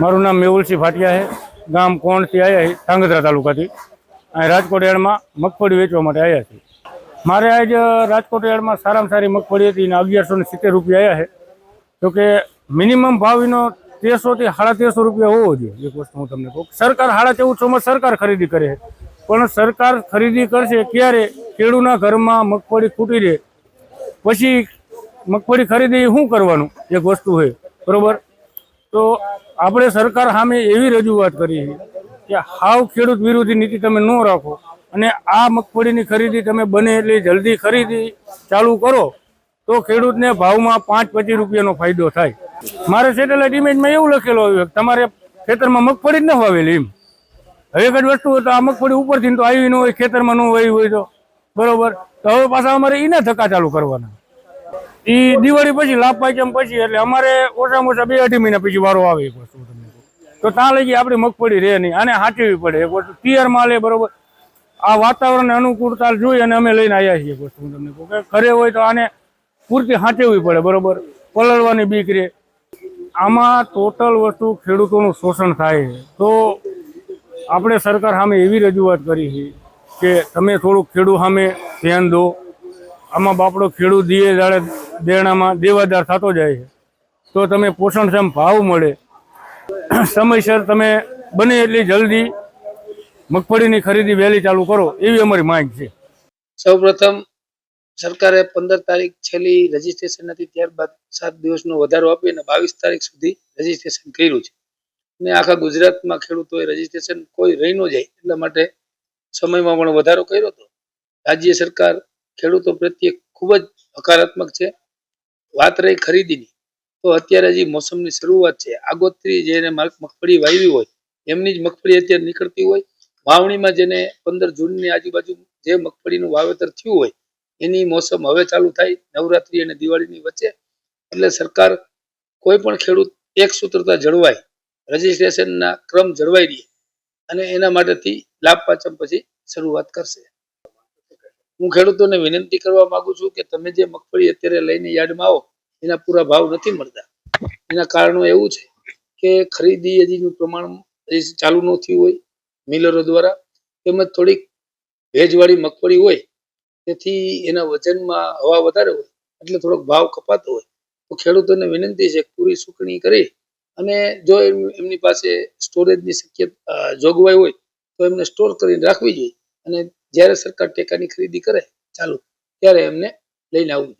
મારું નામ મેહુલસિંહ ફાટિયા છે. ગામ કોણથી આવ્યા છે ધાંગધ્રા તાલુકાથી. અહીં રાજકોટ યાર્ડમાં મગફળી વેચવા માટે આવ્યા છે મારે આજ રાજકોટ યાર્ડમાં સારામાં સારી મગફળી હતી અને અગિયારસો ને સિત્તેર રૂપિયા આવ્યા છે. જોકે મિનિમમ ભાવ એનો તેરસોથી સાડા તેરસો રૂપિયા હોવો જોઈએ. એક વસ્તુ હું તમને કહું. સરકાર સાડા ચૌદસોમાં સરકાર ખરીદી કરે છે. પણ સરકાર ખરીદી કરશે ક્યારે? ખેડૂના ઘરમાં મગફળી ખૂટી રહે. પછી મગફળી ખરીદી શું કરવાનું? એક વસ્તુ હોય બરોબર? તો આપણે સરકાર સામે એવી રજૂઆત કરી છે કે હાવ ખેડૂત વિરોધી નીતિ તમે ન રાખો. અને આ મગફળીની ખરીદી તમે બને એટલી જલ્દી ખરીદી ચાલુ કરો, તો ખેડૂતને ભાવમાં પાંચ પચીસ રૂપિયાનો ફાયદો થાય. મારે સેટેલાઇટ ઇમેજમાં એવું લખેલું આવ્યું તમારે ખેતરમાં મગફળી જ ન વાવેલી એમ. હવે એક જ વસ્તુ તો આ મગફળી ઉપરથી તો આવી ન હોય, ખેતરમાં ન હોય હોય તો. બરોબર? તો હવે પાછા અમારે એના ધક્કા ચાલુ કરવાના. એ દિવાળી પછી લાભ પાંચમ પછી? એટલે અમારે ઓછામાં ઓછા બે અઢી મહિના પછી વારો આવે એક વસ્તુ તમને તો ત્યાં લગી આપણી મગફળી રહે નહીં. આને હાચવી પડે. એક વસ્તુ, પિયર માલે બરોબર. આ વાતાવરણને અનુકૂળતા જોઈ અને અમે લઈને આવ્યા છીએ વસ્તુ તમને કહું કે ઘરે હોય તો આને પૂરતી સાચવવી પડે, બરોબર? પલળવાની બીક રહે. આમાં ટોટલ વસ્તુ ખેડૂતોનું શોષણ થાય તો આપણે સરકાર સામે એવી રજૂઆત કરી છે કે તમે થોડુંક ખેડૂત સામે ધ્યાન દો. આમાં બાપડો ખેડૂત દીએ દાડે દેણામાં દેવાદાર થતો જાય છે. તો તમે પોષણક્ષમ ભાવ મળે. સમયસર તમે બને એટલી જલ્દી મગફળીની ખરીદી વહેલી ચાલુ કરો એવી અમારી માંગ છે. સૌપ્રથમ સરકારે પંદર તારીખ છેલ્લી રજીસ્ટ્રેશન હતી, ત્યારબાદ સાત દિવસનો વધારો આપી અને બાવીસ તારીખ સુધી રજીસ્ટ્રેશન કર્યું છે. અને આખા ગુજરાતમાં ખેડૂતોએ રજીસ્ટ્રેશન કોઈ રહી ન જાય એટલા માટે સમયમાં પણ વધારો કર્યો હતો. રાજ્ય સરકાર ખેડૂતો પ્રત્યે ખૂબ જ હકારાત્મક છે. વાત રહી ખરીદીની. તો અત્યારે હજી મોસમની શરૂઆત છે, આગોતરી જેને મગફળી વાવી હોય, એમની જ મગફળી અત્યારે નીકળતી હોય. વાવણીમાં જેને પંદર જૂનની આજુબાજુ જે મગફળીનું વાવેતર થયું હોય, એની મોસમ હવે ચાલુ થાય, નવરાત્રી અને દિવાળીની વચ્ચે. એટલે સરકાર કોઈ પણ ખેડૂત એક સૂત્રતા જળવાય, રજીસ્ટ્રેશનના ક્રમ જળવાઈ રહે અને એના માટેથી લાભ પાચમ પછી શરૂઆત કરશે. હું ખેડૂતોને વિનંતી કરવા માંગુ છું કે તમે જે મગફળી અત્યારે લઈને યાર્ડમાં આવો, એના પૂરા ભાવ નથી મળતા. એના કારણો એવું છે કે ખરીદી હજીનું પ્રમાણ ચાલુ ન થયું હોય, મિલરો દ્વારા, તેમજ થોડીક ભેજવાળી મગફળી હોય, તેથી એના વજનમાં હવા વધારે હોય, એટલે થોડોક ભાવ કપાતો હોય. તો ખેડૂતોને વિનંતી છે પૂરી સુકણી કરી અને જો એમની પાસે સ્ટોરેજની શક્યતા જોગવાઈ હોય, તો એમને સ્ટોર કરીને રાખવી જોઈએ અને જ્યારે સરકાર ટેકાની ખરીદી કરે ચાલુ ત્યારે એમને લઈને આવવું